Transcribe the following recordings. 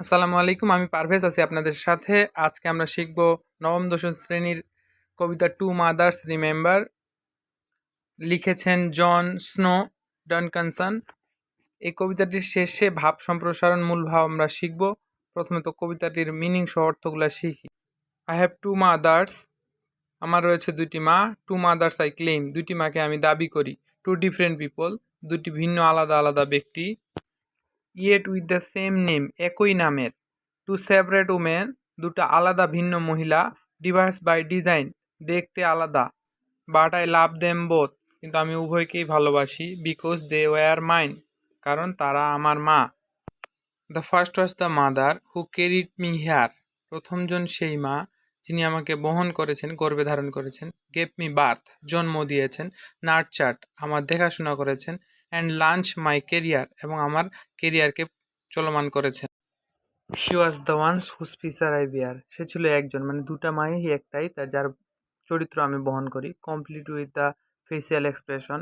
আসসালামু আলাইকুম, আমি পারভেজ আছি আপনাদের সাথে। আজকে আমরা শিখব নবম, দশম শ্রেণির কবিতা টু মাদার্স, রিমেম্বার। লিখেছেন জন স্নো ডনকানসন। এই কবিতাটির শেষে ভাব সম্প্রসারণ মূল ভাব আমরা শিখব। প্রথমে তো কবিতাটির মিনিং সহ অর্থগুলো শিখি। আই হ্যাভ টু মাদার্স আমার রয়েছে দুটি মা। টু মাদার্স আই ক্লেম দুটি মাকে আমি দাবি করি। টু ডিফারেন্ট পিপল দুটি ভিন্ন, আলাদা আলাদা ব্যক্তি। Yet with the same name একই নামের। টু সেপারেট উমেন দুটো আলাদা ভিন্ন মহিলা ডিভার্স বাই ডিজাইন দেখতে আলাদা। But I love them both কিন্তু আমি উভয়কেই ভালোবাসি বিকজ দে ওয়ার মাইন কারণ তারা আমার মা। The first was the mother who carried me here প্রথমজন সেই মা, যিনি আমাকে বহন করেছেন গর্বে ধারণ করেছেন গেপ মি বার্থ জন্ম দিয়েছেন নার্চার্ট আমার দেখাশোনা করেছেন। অ্যান্ড লাঞ্চ মাই কেরিয়ার এবং আমার কেরিয়ারকে চলমান করেছেন she was the ones whose feature I bear সে ছিল একজন মানে দুটা মাই একটাই তার যার চরিত্র আমি বহন করি। Complete with the facial expression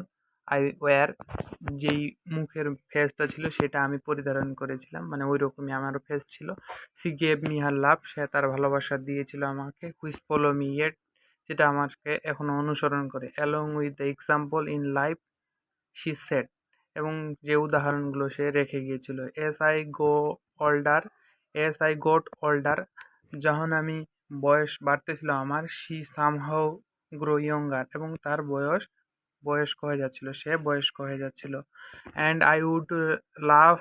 I wear যেই মুখের ফেসটা ছিল সেটা আমি পরিধারণ করেছিলাম মানে ওই রকমই আমারও ফেস ছিল। She gave me her love সে তার ভালোবাসা দিয়েছিল আমাকে। হুইস ফলো মি ইয়েট যেটা আমাকে এখনও অনুসরণ করে। Along with the example in life she set এবং যে উদাহরণগুলো সে রেখে গিয়েছিল as I go older as I got older, যখন আমি বয়স বাড়তেছিল আমার, শি সামহাও গ্রো ইয়ঙ্গার এবং তার বয়স বয়স্ক হয়ে যাচ্ছিল, সে বয়স্ক হয়ে যাচ্ছিল। And I would laugh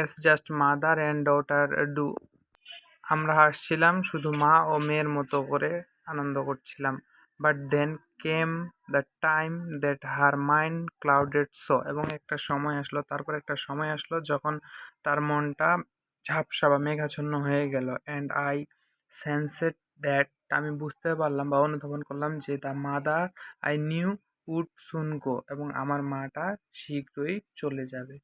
as just mother and daughter do আমরা হাসছিলাম, শুধু মা ও মেয়ের মতো করে আনন্দ করছিলাম। But then came the time that her mind clouded so এবং একটা সময় আসলো, তারপর একটা সময় আসলো যখন তার মনটা ঝাপসা বা মেঘাচ্ছন্ন হয়ে গেল। অ্যান্ড আই সেন্সেড দ্যাট আমি বুঝতে পারলাম বা অনুধাবন করলাম যে the mother I knew would soon go এবং আমার মাটা শীঘ্রই চলে যাবে।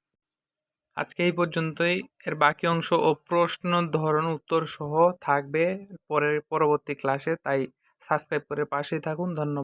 আজকে এই পর্যন্তই। এর বাকি অংশ ও প্রশ্ন, ধরন, উত্তর সহ থাকবে পরের, পরবর্তী ক্লাসে তাই সাবস্ক্রাইব করে পাশেই থাকুন। ধন্যবাদ।